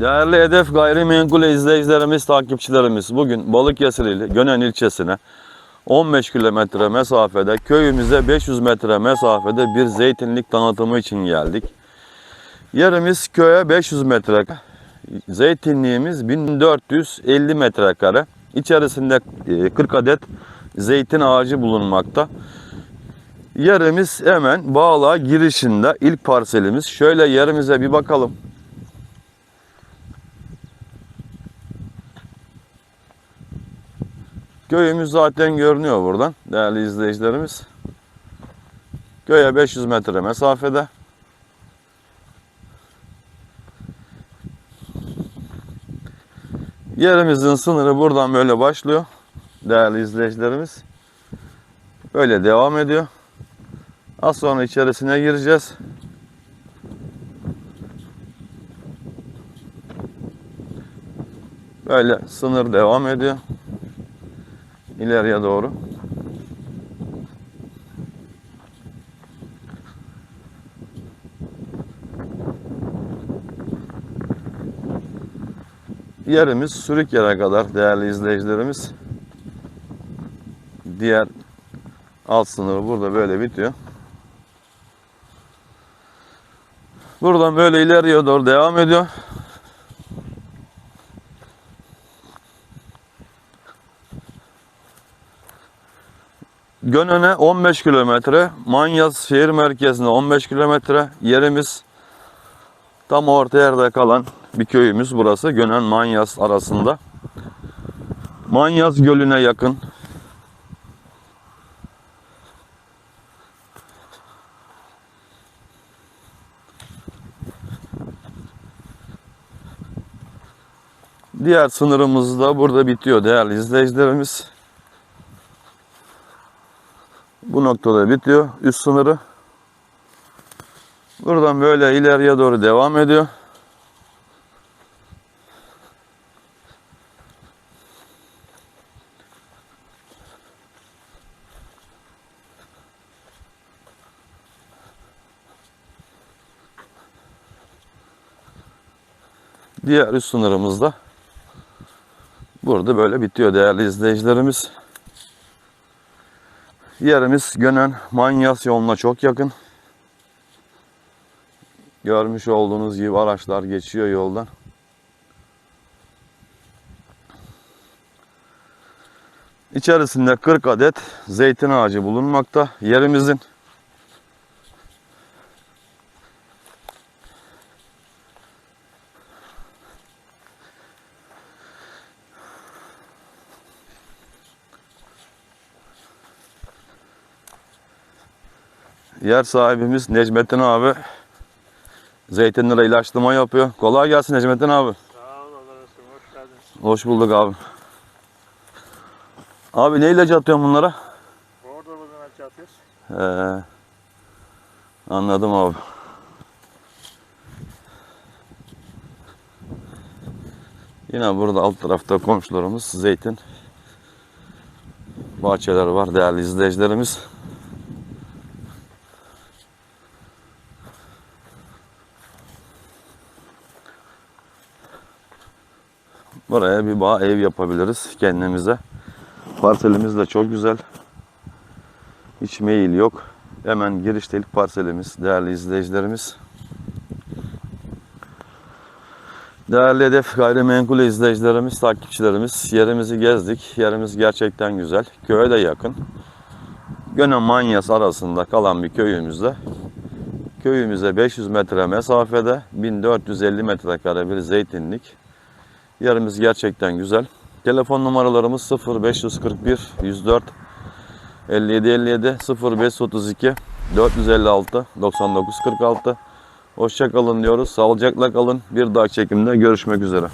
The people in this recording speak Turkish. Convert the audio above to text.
Değerli Hedef Gayrimenkul izleyicilerimiz, takipçilerimiz bugün Balıkesirli Gönen ilçesine 15 kilometre mesafede köyümüze 500 metre mesafede bir zeytinlik tanıtımı için geldik. Yerimiz köye 500 metre. Zeytinliğimiz 1450 metrekare. İçerisinde e, 40 adet zeytin ağacı bulunmakta. Yerimiz hemen bağla girişinde ilk parselimiz. Şöyle yerimize bir bakalım. Köyümüz zaten görünüyor buradan değerli izleyicilerimiz. Köye 500 metre mesafede. Yerimizin sınırı buradan böyle başlıyor değerli izleyicilerimiz. Böyle devam ediyor. Az sonra içerisine gireceğiz. Böyle sınır devam ediyor. İleriye doğru. Yerimiz sürük yere kadar değerli izleyicilerimiz. Diğer alt sınırı burada böyle bitiyor. Buradan böyle ileriye doğru devam ediyor. Gönen'e 15 kilometre, Manyas şehir merkezine 15 kilometre, yerimiz tam orta yerde kalan bir köyümüz burası. Gönen Manyas arasında. Manyas Gölü'ne yakın. Diğer sınırımız da burada bitiyor değerli izleyicilerimiz. Bu noktada bitiyor üst sınırı. Buradan böyle ileriye doğru devam ediyor. Diğer üst sınırımız da burada böyle bitiyor değerli izleyicilerimiz. Yerimiz Gönen Manyas yoluna çok yakın. Görmüş olduğunuz gibi araçlar geçiyor yoldan. İçerisinde 40 adet zeytin ağacı bulunmakta. Yerimizin yer sahibimiz Necmettin abi zeytinlere ilaçlama yapıyor. Kolay gelsin Necmettin abi. Sağ ol olsun. Hoş geldin. Hoş bulduk abi. Abi ne ilacı atıyorsun bunlara? Orada bugün aç atıyoruz. Ee, anladım abi. Yine burada alt tarafta komşularımız zeytin bahçeleri var değerli izleyicilerimiz. Buraya bir bağ ev yapabiliriz kendimize. Parselimiz de çok güzel. Hiç meyil yok. Hemen girişte ilk parselimiz değerli izleyicilerimiz. Değerli hedef gayrimenkul izleyicilerimiz, takipçilerimiz yerimizi gezdik. Yerimiz gerçekten güzel. Köye de yakın. Gönen Manyas arasında kalan bir köyümüzde. Köyümüze 500 metre mesafede 1450 metrekare bir zeytinlik. Yerimiz gerçekten güzel. Telefon numaralarımız 0541 104 57 57 0532 456 99 46. Hoşça kalın diyoruz. Sağlıcakla kalın. Bir dahaki çekimde görüşmek üzere.